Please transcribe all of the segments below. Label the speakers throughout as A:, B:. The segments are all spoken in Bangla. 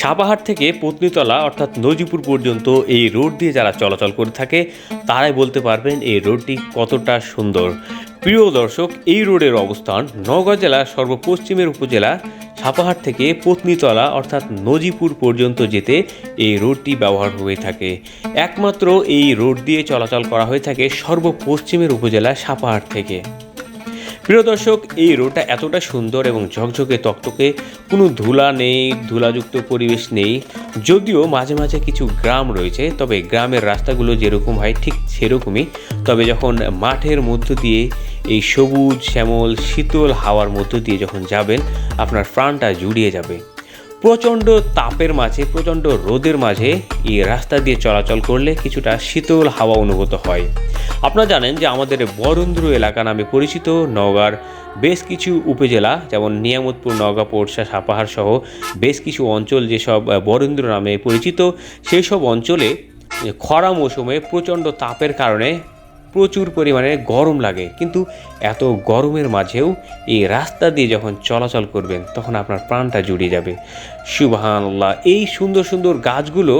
A: সাপাহাট থেকে পত্নীতলা, অর্থাৎ নজিপুর পর্যন্ত এই রোড দিয়ে যারা চলাচল করে থাকে, তারাই বলতে পারবেন এই রোডটি কতটা সুন্দর। প্রিয় দর্শক, এই রোডের অবস্থান নওগাঁ জেলার সর্বপশ্চিমের উপজেলা সাপাহাট থেকে পত্নীতলা, অর্থাৎ নজিপুর পর্যন্ত যেতে এই রোডটি ব্যবহার হয়ে থাকে। একমাত্র এই রোড দিয়ে চলাচল করা হয়ে থাকে সর্বপশ্চিমের উপজেলা সাপাহাট থেকে। প্রিয় দর্শক, এই রোডটা এতটা সুন্দর এবং ঝকঝকে তকটকে কোনো ধুলা নেই, ধুলাযুক্ত পরিবেশ নেই। যদিও মাঝে মাঝে কিছু গ্রাম রয়েছে, তবে গ্রামের রাস্তাগুলো যেরকম হয় ঠিক সেরকমই। তবে যখন মাঠের মধ্য দিয়ে এই সবুজ, শ্যামল, শীতল হাওয়ার মধ্য দিয়ে যখন যাবেন, আপনার প্রাণটা জুড়িয়ে যাবে। প্রচণ্ড তাপের মাঝে, প্রচণ্ড রোদের মাঝে এই রাস্তা দিয়ে চলাচল করলে কিছুটা শীতল হাওয়া অনুভূত হয়। আপনারা জানেন যে আমাদের বরেন্দ্র এলাকা নামে পরিচিত নওগাঁর বেশ কিছু উপজেলা, যেমন নিয়ামতপুর, নওগাঁ পোরশা সাপাহার সহ বেশ কিছু অঞ্চল যেসব বরেন্দ্র নামে পরিচিত, সেই সব অঞ্চলে খরা মৌসুমে প্রচণ্ড তাপের কারণে প্রচুর পরিমাণে গরম লাগে। কিন্তু এত গরমের মাঝেও এই রাস্তা দিয়ে যখন চলাচল করবেন, তখন আপনার প্রাণটা জুড়িয়ে যাবে। সুবাহান্লাহ এই সুন্দর সুন্দর গাছগুলো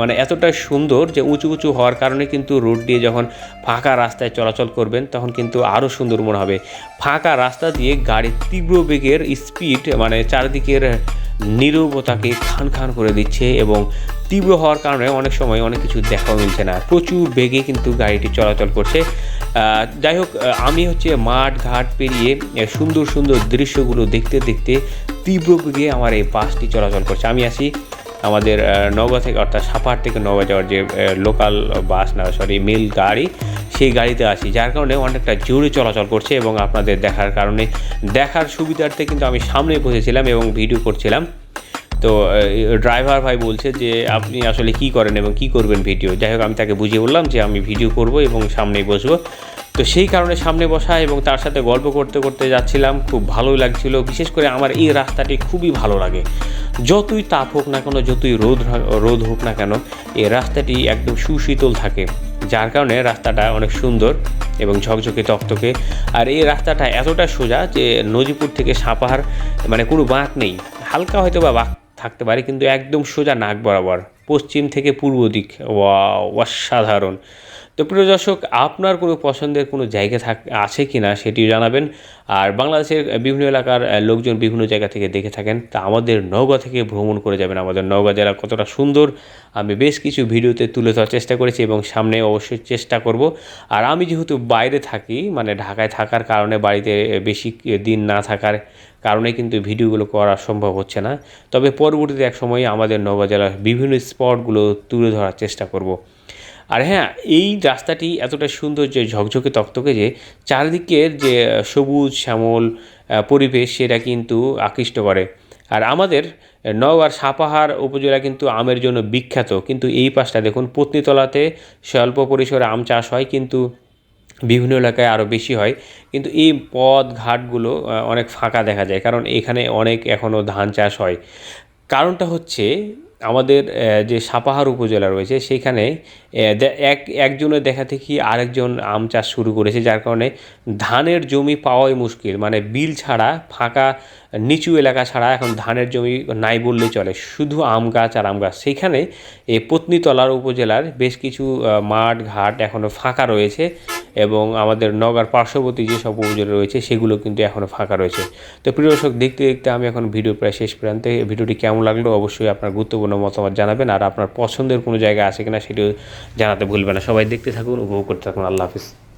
A: মানে এতটা সুন্দর যে উঁচু উঁচু হওয়ার কারণে কিন্তু রোড দিয়ে যখন ফাঁকা রাস্তায় চলাচল করবেন, তখন কিন্তু আরও সুন্দর মনে হবে। ফাঁকা রাস্তা দিয়ে গাড়ির তীব্র বেগের স্পিড মানে চারদিকের নীরবতাকে খান খান করে দিচ্ছে এবং তীব্র হওয়ার কারণে অনেক সময় অনেক কিছু দেখাও মিলছে না। প্রচুর বেগে কিন্তু গাড়িটি চলাচল করছে। যাই হোক আমি হচ্ছে মাঠ ঘাট পেরিয়ে সুন্দর সুন্দর দৃশ্যগুলো দেখতে দেখতে তীব্র বেগে আমার এই বাসটি চলাচল করছে। আমি আসি আমাদের নওগাঁ থেকে, অর্থাৎ সাপাহাট থেকে নওগাঁ যাওয়ার যে লোকাল বাস না সরি মেল গাড়ি, সেই গাড়িতে আসি, যার কারণে অনেকটা জোরে চলাচল করছে এবং আপনাদের দেখার কারণে, দেখার সুবিধার্থে কিন্তু আমি সামনে বসেছিলাম এবং ভিডিও করছিলাম। তো ড্রাইভার ভাই বলছে যে, আপনি আসলে কি করেন এবং কি করবেন ভিডিও যাই হোক, আমি তাকে বুঝিয়ে বললাম যে, আমি ভিডিও করব এবং সামনেই বসবো। তো সেই কারণে সামনে বসা এবং তার সাথে গল্প করতে করতে যাচ্ছিলাম। খুব ভালোই লাগছিল। বিশেষ করে আমার এই রাস্তাটি খুবই ভালো লাগে। যতই তাপ হোক না কেন, যতই রোদ রোদ হোক না কেন, এই রাস্তাটি একদম সুশীতল থাকে। যার কারণে রাস্তাটা অনেক সুন্দর এবং ঝকঝকে তকতকে। আর এই রাস্তাটা এতটা সোজা যে নজিপুর থেকে সাপাহার মানে কোনো বাঁক নেই। হালকা হয়তো বা বাঁক থাকতে পারে, কিন্তু একদম সোজা নাক বরাবর। পশ্চিম থেকে পূর্ব দিক। ওয়াও, অসাধারণ। তো প্রিয় দর্শক, আপনার কোনো পছন্দের কোনো জায়গা থাক, আছে কি না সেটিও জানাবেন। আর বাংলাদেশের বিভিন্ন এলাকার লোকজন বিভিন্ন জায়গা থেকে দেখে থাকেন। তা আমাদের নওগাঁ থেকে ভ্রমণ করে যাবেন। আমাদের নওগাঁ জেলা কতটা সুন্দর, আমি বেশ কিছু ভিডিওতে তুলে ধরার চেষ্টা করেছি এবং সামনে অবশ্যই চেষ্টা করব। আর আমি যেহেতু বাইরে থাকি মানে ঢাকায় থাকার কারণে বাড়িতে বেশি দিন না থাকার কারণে কিন্তু ভিডিওগুলো করা সম্ভব হচ্ছে না। তবে পরবর্তীতে এক সময় আমাদের নওগাঁ জেলার বিভিন্ন স্পটগুলো তুলে ধরার চেষ্টা করব। আর হ্যাঁ এই রাস্তাটি এতটা সুন্দর যে ঝকঝকে তকতকে যে চারিদিকের যে সবুজ, শ্যামল পরিবেশ সেটা কিন্তু আকৃষ্ট করে। আর আমাদের নওগাঁর সাপাহার উপজেলা কিন্তু আমের জন্য বিখ্যাত। কিন্তু এই পাশটা দেখুন, পত্নীতলাতে স্বল্প পরিসরে আম চাষ হয়, কিন্তু বিভিন্ন এলাকায় আরও বেশি হয়। কিন্তু এই পথ ঘাটগুলো অনেক ফাঁকা দেখা যায়, কারণ এখানে অনেক এখনও ধান চাষ হয়। কারণটা হচ্ছে আমাদের যে সাপাহার উপজেলা রয়েছে, সেখানে এক, একজনের দেখা দেখি আরেকজন আম চাষ শুরু করেছে, যার কারণে ধানের জমি পাওয়াই মুশকিল। মানে বিল ছাড়া, ফাঁকা, নিচু এলাকা ছাড়া এখন ধানের জমি নাই বললেই চলে। শুধু আম গাছ আর আম গাছ। সেইখানে এই পত্নীতলার উপজেলার বেশ কিছু মাঠ, ঘাট এখনও ফাঁকা রয়েছে। এবং আমাদের নগার পার্শ্ববর্তী যেসব উপজেলা রয়েছে, সেগুলো কিন্তু এখনও ফাঁকা রয়েছে। তো প্রিয় দর্শক, দেখতে দেখতে আমি এখন ভিডিও প্রায় শেষ প্রান্তে। ভিডিওটি কেমন লাগল অবশ্যই আপনার গুরুত্বপূর্ণ মতামত জানাবেন আর আপনার পছন্দের কোনো জায়গা আছে কিনা সেটিও জানাতে ভুলবেন না। সবাই দেখতে থাকুন, উপভোগ করতে থাকুন। আল্লাহ হাফিজ।